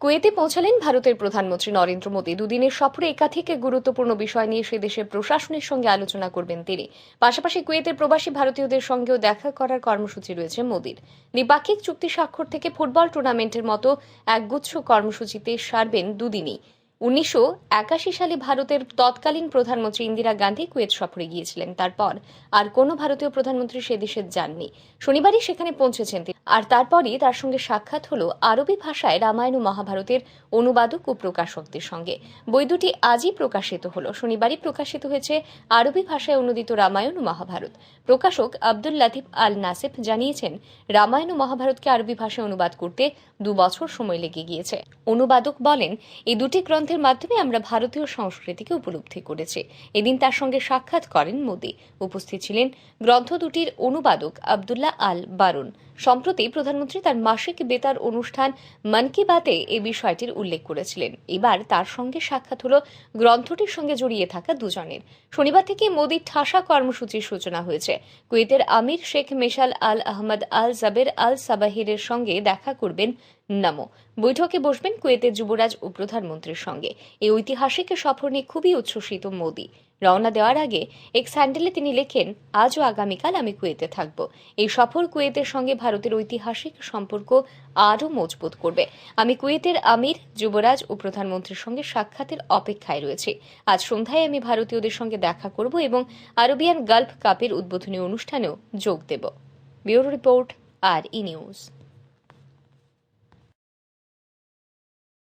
কুয়েতে পৌঁছালেন ভারতের প্রধানমন্ত্রী নরেন্দ্র মোদী। দুদিনের সফরে একাধিক গুরুত্বপূর্ণ বিষয় নিয়ে সে দেশের প্রশাসনের সঙ্গে আলোচনা করবেন তিনি। পাশাপাশি কুয়েতের প্রবাসী ভারতীয়দের সঙ্গেও দেখা করার কর্মসূচি রয়েছে মোদীর। দ্বিপাক্ষিক চুক্তি স্বাক্ষর থেকে ফুটবল টুর্নামেন্টের মতো একগুচ্ছ কর্মসূচিতে সারবেন দুদিনই। উনিশশো একাশি সালে ভারতের তৎকালীন প্রধানমন্ত্রী ইন্দিরা গান্ধী কুয়েত সফরে গিয়েছিলেন। তারপর আর কোনো ভারতীয় প্রধানমন্ত্রী সে দেশে যাননি। শনিবারই সেখানে পৌঁছেছেন তিনি। আর তারপরই তার সঙ্গে সাক্ষাৎ হলো আরবি ভাষায় রামায়ণ ও মহাভারতের অনুবাদক ও প্রকাশকদের সঙ্গে। বই দুটি আজই প্রকাশিত হলো। শনিবারই প্রকাশিত হয়েছে আরবি ভাষায় অনুদিত রামায়ণ ও মহাভারত। প্রকাশক আব্দুল লাতিফ আল নাসেফ জানিয়েছেন, রামায়ণ ও মহাভারতকে আরবি ভাষায় অনুবাদ করতে দু বছর সময় লেগে গিয়েছে। অনুবাদক বলেন, এই দুটি গ্রন্থের মাধ্যমে আমরা ভারতীয় সংস্কৃতিকে উপলব্ধি করেছি। এদিন তার সঙ্গে সাক্ষাৎ করেন মোদী। উপস্থিত ছিলেন গ্রন্থ দুটির অনুবাদক আবদুল্লাহ আল বারুন। সম্প্রতি প্রধানমন্ত্রী তার মাসিক বেতার অনুষ্ঠান মন কি বাতে এই বিষয়টির উল্লেখ করেছিলেন। এবার তার সঙ্গে সাক্ষাৎ হল গ্রন্থটির সঙ্গে জড়িয়ে থাকা দুজনের। শনিবার থেকে মোদির ঠাসা কর্মসূচির সূচনা হয়েছে। কুয়েতের আমির শেখ মেশাল আল আহমদ আল জাবের আল সাবাহিরের সঙ্গে দেখা করবেন নামো। বৈঠকে বসবেন কুয়েতের যুবরাজ ও প্রধানমন্ত্রীর সঙ্গে। এই ঐতিহাসিক সফর নিয়ে খুবই উচ্ছ্বসিত মোদী। রওনা দেওয়ার আগে এক স্যান্ডেলে তিনি লেখেন আজ ও আগামীকাল আমি কুয়েতে থাকব। এই সফর কুয়েতের সঙ্গে ভারতের ঐতিহাসিক সম্পর্ক আরও মজবুত করবে। আমি কুয়েতের আমির, যুবরাজ ও প্রধানমন্ত্রীর সঙ্গে সাক্ষাতের অপেক্ষায় রয়েছে। আজ সন্ধ্যায় আমি ভারতীয়দের সঙ্গে দেখা করব এবং আরবিয়ান গালফ কাপের উদ্বোধনী অনুষ্ঠানেও যোগ দেব। ব্যুরো রিপোর্ট, আর ই নিউজ।